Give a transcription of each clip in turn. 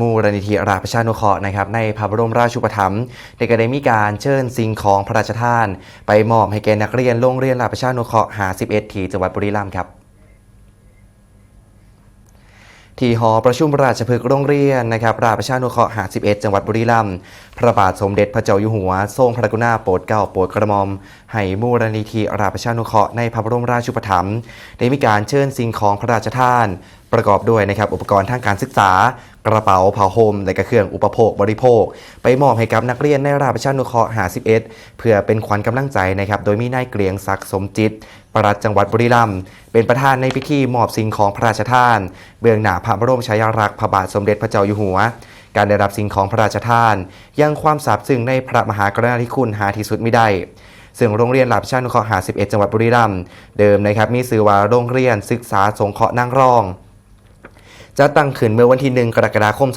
มูลนิธิราชประชานุเคราะห์นะครับในพระบรมราชูปถัมภ์ได้ก็ได้มีการเชิญสิ่งของพระราชทาน ไปมอบให้แก่นักเรียนโรงเรียนราชประชานุเคราะห์51ที่จังหวัดบุรีรัมย์ครับที่หอประชุมราชพฤกษ์โรงเรียนนะครับราชประชานุเคราะห์51จังหวัดบุรีรัมย์ พระบาทสมเด็จพระเจ้าอยู่หัว ทรงพระกรุณาโปรดเกล้าโปรดกระหม่อม ให้มูลนิธิราชประชานุเคราะห์ในพระบรมราชูปถัมภ์ได้มีการเชิญสิ่งของพระราชทานประกอบด้วยนะครับอุปกรณ์ทางการศึกษา กระเป๋าผ้าห่มและก็เครื่องอุปโภคบริโภค ไปมอบให้กับนักเรียนในราชประชานุเคราะห์51 เพื่อเป็นขวัญกำลังใจนะครับโดยมีนายเกรียงศักดิ์สมจิตปลัดจังหวัดบุรีรัมย์เป็นประธานในพิธีมอบสิ่งของพระราชทาน เบื้องหน้าพระบรมฉายาลักษณ์พระบาทสมเด็จพระเจ้าอยู่หัว การได้รับสิ่งของพระราชทาน ยังความซาบซึ้งในพระมหากรุณาธิคุณหาที่สุดไมิได้ซึ่งโรงเรียนหลับชานุเคราะห์51 จังหวัดบุรีรัมย์เดิมนะครับมีชื่อว่าโรงเรียนศึกษาสงเคราะห์นางรอง จะตั้งขึ้นเมื่อวันที่ 1 กรกฎาคม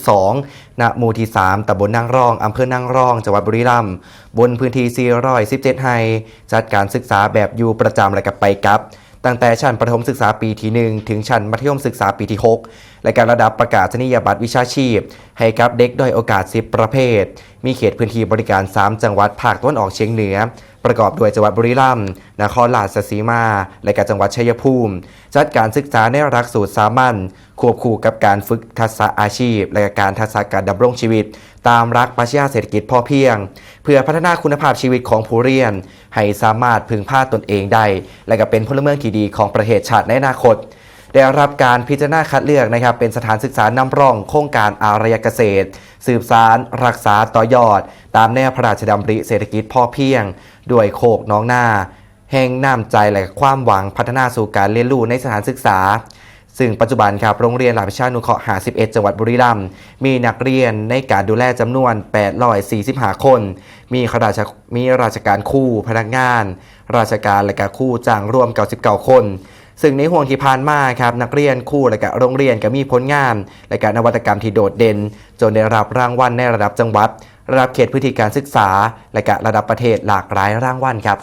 2512 ณ หมู่ที่ 3 ตำบลนางรอง อำเภอนางรอง จังหวัดบุรีรัมย์ บนพื้นที่ 417 ไฮ จัดการศึกษาแบบอยู่ประจำและกับไปกับ ตั้งแต่ชั้นประถมศึกษาปีที่ 1 ถึงชั้นมัธยมศึกษาปีที่ 6 และการระดับประกาศนียบัตรวิชาชีพ ให้กับเด็กด้อยโอกาส 10 ประเภท มีเขตพื้นที่บริการ 3 จังหวัดภาคตะวันออกเฉียงเหนือ ประกอบด้วยจังหวัดบุรีรัมย์นครราชสีมา และก็จังหวัดชัยภูมิ จัดการศึกษาในหลักสูตรสามัญควบคู่กับการฝึกทักษะอาชีพ และก็การทักษะการดำรงชีวิต ตามรักปรัชญาเศรษฐกิจพอเพียง เพื่อพัฒนาคุณภาพชีวิตของผู้เรียน ให้สามารถพึงพาตนเองได้ และก็เป็นพลเมืองที่ดีของประเทศชาติในอนาคต ได้รับการพิจารณาคัดเลือกนะครับ เป็นสถานศึกษานำร่องโครงการอารยเกษตร สืบสาร รักษาต่อยอด ตามแนวพระราชดำริเศรษฐกิจพอเพียง ด้วยโคกน้องหน้า แห่งน้ำใจและความหวังพัฒนาสู่การเรียนรู้ในสถานศึกษาซึ่งปัจจุบันครับโรงเรียนหลักวิชานุเคราะห์51 จังหวัดบุรีรัมย์มีนักเรียนในการดูแลจำนวน 845 คน มีข้าราชมีราชการคู่ พนักงาน ราชการและก็ครู่จ้างรวม 99 คน ซึ่งในห่วงที่ผ่านมาครับนักเรียนคู่และกับโรงเรียนก็มีผลงาน และการนวัตกรรมที่โดดเด่น จนได้รับรางวัลในระดับจังหวัด ระดับเขตพื้นที่การศึกษา และก็ระดับประเทศหลากหลายรางวัลครับ